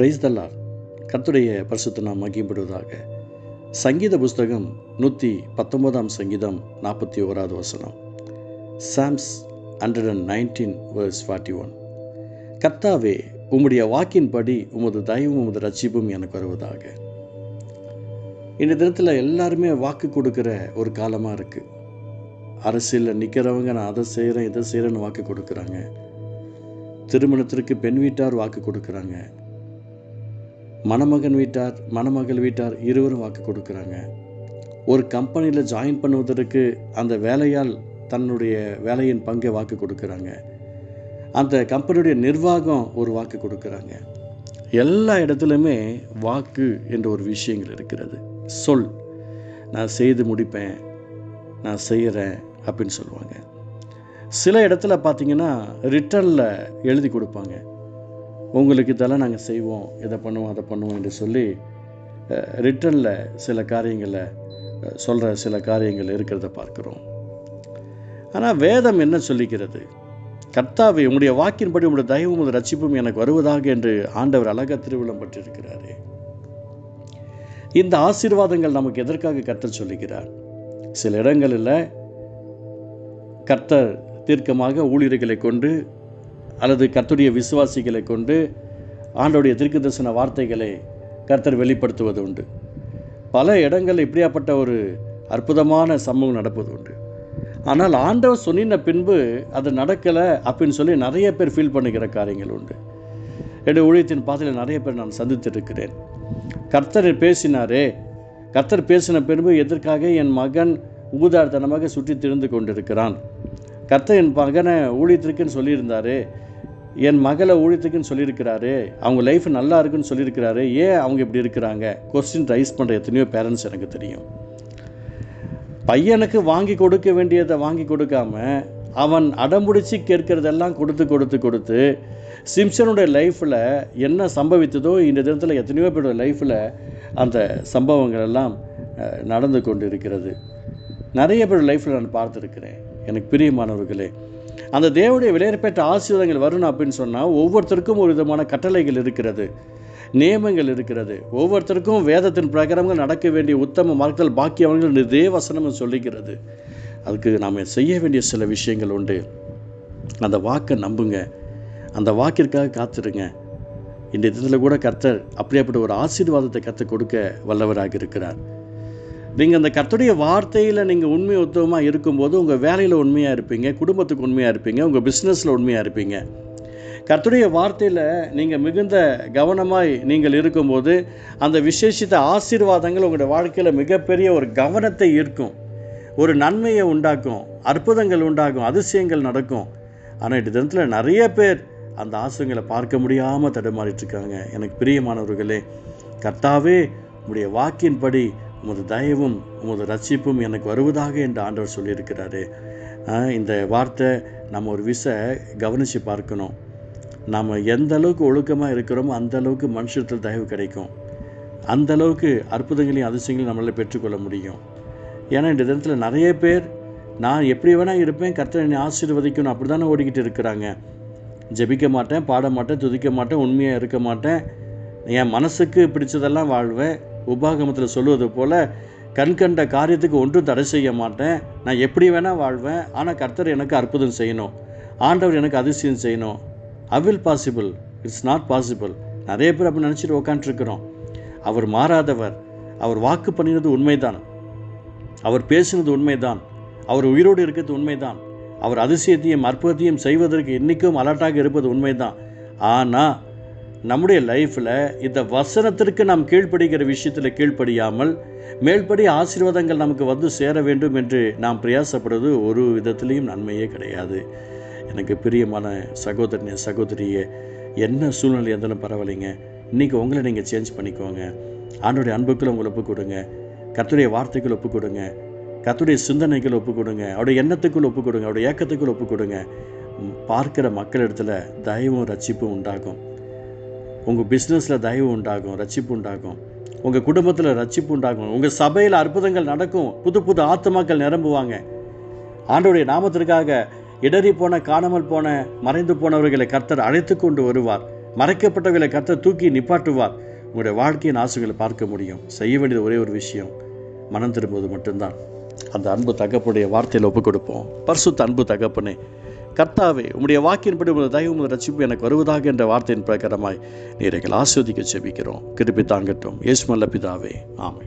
Price தல்லா கத்துடைய பரிசுத்த நாம் மகிம்படுவதாக சங்கீத புஸ்தகம் நூற்றி பத்தொன்பதாம் சங்கீதம் நாற்பத்தி ஓராவது வசனம். Psalms hundred and nineteen verse forty one கர்த்தாவே உம்முடைய வாக்கின்படி உமது தயவும் உமது ரட்சிப்பும் எனக்கு வருவதாக. இந்த தினத்தில் எல்லாருமே வாக்கு கொடுக்குற ஒரு காலமாக இருக்குது அரசியலில் நிற்கிறவங்க நான் அதை செய்கிறேன் இதை செய்கிறேன்னு வாக்கு கொடுக்குறாங்க. திருமணத்திற்கு பெண் வீட்டார் வாக்கு கொடுக்குறாங்க. மணமகன் வீட்டார் மணமகள் வீட்டார் இருவரும் வாக்கு கொடுக்குறாங்க. ஒரு கம்பெனியில் ஜாயின் பண்ணுவதற்கு அந்த வேலையால் தன்னுடைய வேலையின் பங்கை வாக்கு கொடுக்குறாங்க. அந்த கம்பெனியுடைய நிர்வாகம் ஒரு வாக்கு கொடுக்குறாங்க. எல்லா இடத்துலையுமே வாக்கு என்ற ஒரு விஷயங்கள் இருக்கிறது. சொல் நான் செய்து முடிப்பேன் நான் செய்கிறேன் அப்படின்னு சொல்லுவாங்க. சில இடத்துல பார்த்தீங்கன்னா ரிட்டனில் எழுதி கொடுப்பாங்க. உங்களுக்கு இதெல்லாம் நாங்கள் செய்வோம். இதை பண்ணுவோம் அதை பண்ணுவோம் என்று சொல்லி ரிட்டனில் சில காரியங்களை சொல்கிற சில காரியங்கள் இருக்கிறத பார்க்குறோம். ஆனால் வேதம் என்ன சொல்லிக்கிறது? கர்த்தாவை உங்களுடைய வாக்கின்படி உங்களுடைய தயவும் உங்களுடைய ரட்சிப்பும் எனக்கு வருவதாக என்று ஆண்டவர் அழகாக திருவிழம் பற்றிருக்கிறாரே இந்த ஆசீர்வாதங்கள் நமக்கு எதற்காக கர்த்தர் சொல்லுகிறார்? சில இடங்களில் கர்த்தர் தீர்க்கமாக ஊழியர்களை கொண்டு அல்லது கர்த்தருடைய விசுவாசிகளை கொண்டு ஆண்டோடைய திருக்கு தரிசன வார்த்தைகளை கர்த்தர் வெளிப்படுத்துவது உண்டு. பல இடங்களில் இப்படியாப்பட்ட ஒரு அற்புதமான சம்பவம் நடப்பது உண்டு. ஆனால் ஆண்டவர் சொன்னின பின்பு அது நடக்கலை அப்படின்னு சொல்லி நிறைய பேர் ஃபீல் பண்ணுகிற காரியங்கள் உண்டு. என்னுடைய ஊழியத்தின் பாதையில் நிறைய பேர் நான் சந்தித்திருக்கிறேன் கர்த்தர் பேசினாரே. கர்த்தர் பேசின பின்பு எதற்காக என் மகன் ஊதார்த்தனமாக சுற்றி திரிந்து கொண்டிருக்கிறான்? கர்த்தர் என் மகனை ஊழியத்திற்குன்னு சொல்லியிருந்தாரே. என் மகளை ஊழியத்துக்குன்னு சொல்லியிருக்கிறாரு அவங்க லைஃப் நல்லா இருக்குன்னு சொல்லியிருக்கிறாரு ஏன் அவங்க இப்படி இருக்கிறாங்க? கொஸ்டின் ரைஸ் பண்ணுற எத்தனையோ பேரண்ட்ஸ் எனக்கு தெரியும். பையனுக்கு வாங்கி கொடுக்க வேண்டியதை வாங்கி கொடுக்காம அவன் அடம்பிடிச்சு கேட்கறதெல்லாம் கொடுத்து கொடுத்து கொடுத்து சிம்சனுடைய லைஃப்பில் என்ன சம்பவித்ததோ இந்த தினத்தில் எத்தனையோ பேரோட லைஃப்பில் அந்த சம்பவங்கள் எல்லாம் நடந்து கொண்டு இருக்கிறது நிறைய பேர் லைஃப்பில் நான் பார்த்துருக்கிறேன். எனக்கு பிரியமானவர்களே அந்த தேவனுடைய விலையேற்பேற்ற ஆசீர்வாதங்கள் வரணும் அப்படின்னு சொன்னால் ஒவ்வொருத்தருக்கும் ஒரு விதமான கட்டளைகள் இருக்கிறது நியமங்கள் இருக்கிறது. ஒவ்வொருத்தருக்கும் வேதத்தின் பிரகாரங்கள் நடக்க வேண்டிய உத்தம மார்க்கத்தில் பாக்கியவர்கள் இதே வசனம் சொல்லிக்கிறது அதுக்கு நாம் செய்ய வேண்டிய சில விஷயங்கள் உண்டு. அந்த வாக்கை நம்புங்க. அந்த வாக்கிற்காக காத்துருங்க. இந்த இதில் கூட கர்த்தர் அப்படியாப்பட்ட ஒரு ஆசீர்வாதத்தை கற்றுக் கொடுக்க வல்லவராக இருக்கிறார். நீங்கள் அந்த கர்த்தருடைய வார்த்தையில் நீங்கள் உண்மை உத்தவமாக இருக்கும்போது உங்கள் வேலையில் உண்மையாக இருப்பீங்க குடும்பத்துக்கு உண்மையாக இருப்பீங்க உங்கள் பிஸ்னஸில் உண்மையாக இருப்பீங்க. கர்த்தருடைய வார்த்தையில் நீங்கள் மிகுந்த கவனமாய் நீங்கள் இருக்கும்போது அந்த விசேஷித்த ஆசீர்வாதங்கள் உங்களுடைய வாழ்க்கையில் மிகப்பெரிய ஒரு கவனத்தை ஈர்க்கும். ஒரு நன்மையை உண்டாக்கும் அற்புதங்கள் உண்டாகும் அதிசயங்கள் நடக்கும். ஆனால் இந்த தினத்தில் நிறைய பேர் அந்த ஆசைங்களை பார்க்க முடியாமல் தடுமாறிட்டுருக்காங்க எனக்கு பிரியமானவர்களே கர்த்தாவே உடைய வாக்கின்படி உமது தயவும் உமது ரட்சிப்பும் எனக்கு வருவதாக என்று ஆண்டவர் சொல்லியிருக்கிறாரு. இந்த வார்த்தை நம்ம ஒரு விசை கவனித்து பார்க்கணும். நாம் எந்த அளவுக்கு ஒழுக்கமாக இருக்கிறோமோ அந்த அளவுக்கு மனுஷத்தில் தயவு கிடைக்கும். அந்த அளவுக்கு அற்புதங்களையும் அதிசயங்களையும் நம்மளால் பெற்றுக்கொள்ள முடியும். ஏன்னா இந்த தினத்தில் நிறைய பேர் நான் எப்படி வேணால் இருப்பேன் கர்த்தர் என்னை ஆசீர்வதிக்கணும் அப்படி தானே ஓடிக்கிட்டு இருக்கிறாங்க. ஜெபிக்க மாட்டேன் பாட மாட்டேன் துதிக்க மாட்டேன் உண்மையாக இருக்க மாட்டேன். என் மனசுக்கு பிடிச்சதெல்லாம் வாழ்வேன். உபாகமத்தில் சொல்லுவது போல் கண் கண்ட காரியத்துக்கு ஒன்றும் தடை செய்ய மாட்டேன். நான் எப்படி வேணால் வாழ்வேன். ஆனால் கர்த்தர் எனக்கு அற்புதம் செய்யணும். ஆண்டவர் எனக்கு அதிசயம் செய்யணும். அவில் பாசிபிள் இட்ஸ் நாட் பாசிபிள் நிறைய பேர் அப்படி நினச்சிட்டு உக்காண்ட்ருக்கிறோம் அவர் மாறாதவர். அவர் வாக்கு பண்ணினது உண்மைதான். அவர் பேசினது உண்மைதான். அவர் உயிரோடு இருக்கிறது உண்மைதான். அவர் அதிசயத்தையும் அற்புதத்தையும் செய்வதற்கு இன்றைக்கும் அலர்ட்டாக இருப்பது உண்மைதான். ஆனால் நம்முடைய லைஃப்பில் இந்த வசனத்திற்கு நாம் கீழ்ப்படுகிற விஷயத்தில் கீழ்ப்படியாமல் மேல்படி ஆசீர்வாதங்கள் நமக்கு வந்து சேர வேண்டும் என்று நாம் பிரயாசப்படுவது ஒரு விதத்திலையும் நன்மையே கிடையாது. எனக்கு பிரியமான சகோதரனே சகோதரியே என்ன சூழ்நிலை இருந்தாலும் பரவாயில்லைங்க. இன்றைக்கி உங்களை நீங்கள் சேஞ்ச் பண்ணிக்கோங்க. ஆண்டோடைய அன்புக்குள்ள உங்களை ஒப்பு கொடுங்க. கத்துடைய வார்த்தைகள் ஒப்பு கொடுங்க. கத்துடைய சிந்தனைகள் ஒப்பு கொடுங்க. அவருடைய எண்ணத்துக்குள் ஒப்பு கொடுங்க. அவருடைய ஏக்கத்துக்குள் ஒப்பு கொடுங்க. பார்க்குற மக்கள் இடத்துல தயவும் ரட்சிப்பும் உண்டாகும். உங்கள் பிஸ்னஸில் தயவு உண்டாகும் ரட்சிப்பு உண்டாகும். உங்கள் குடும்பத்தில் ரட்சிப்பு உண்டாகும். உங்கள் சபையில் அற்புதங்கள் நடக்கும். புது புது ஆத்மாக்கள் நிரம்புவாங்க. ஆண்டோடைய நாமத்திற்காக இடறி போன காணாமல் போன மறைந்து போனவர்களை கர்த்தர் அழைத்து கொண்டு வருவார். மறைக்கப்பட்டவர்களை கர்த்தர் தூக்கி நிப்பாட்டுவார். உங்களுடைய வாழ்க்கையின் ஆசைகளை பார்க்க முடியும். செய்ய வேண்டியது ஒரே ஒரு விஷயம். மனம் திரும்புவது மட்டும்தான். அந்த அன்பு தகப்புடைய வார்த்தையில் ஒப்புக் கொடுப்போம் பர்சுத் அன்பு தகப்பனே கர்த்தாவே உம்முடைய வாக்கின்படி உமது தயவு உமது ரட்சிப்பு எனக்கு வருவதாக என்ற வார்த்தையின் பிரகாரமாய் நீர் எங்கள் ஆஸ்வதிக்க செபிக்கிறோம். கிருப்பி தாங்கட்டும் இயேசுமல்ல பிதாவே. ஆமை